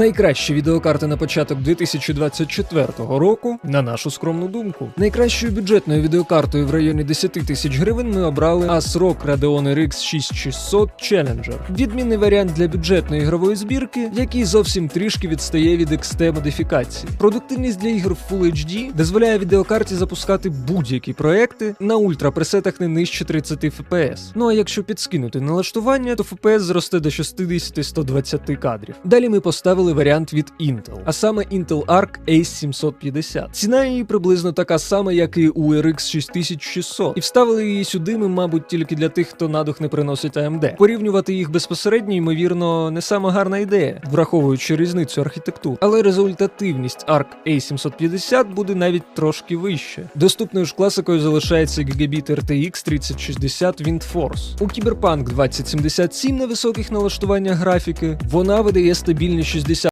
Найкращі відеокарти на початок 2024 року, на нашу скромну думку. Найкращою бюджетною відеокартою в районі 10 тисяч гривень ми обрали ASRock Radeon RX 6600 Challenger. Відмінний варіант для бюджетної ігрової збірки, який зовсім трішки відстає від XT модифікації. Продуктивність для ігор Full HD дозволяє відеокарті запускати будь-які проекти на ультрапресетах не нижче 30 FPS. Ну а якщо підскинути налаштування, то FPS зросте до 60-120 кадрів. Далі ми поставили варіант від Intel, а саме Intel Arc Ace 750. Ціна її приблизно така сама, як і у RX 6600. І вставили її сюди ми, мабуть, тільки для тих, хто надух не приносить AMD. Порівнювати їх безпосередньо, ймовірно, не сама гарна ідея, враховуючи різницю архітектур. Але результативність Arc A 750 буде навіть трошки вище. Доступною ж класикою залишається Gigabit RTX 3060 WindForce. У Cyberpunk 2077 на високих налаштуваннях графіки вона видає стабільні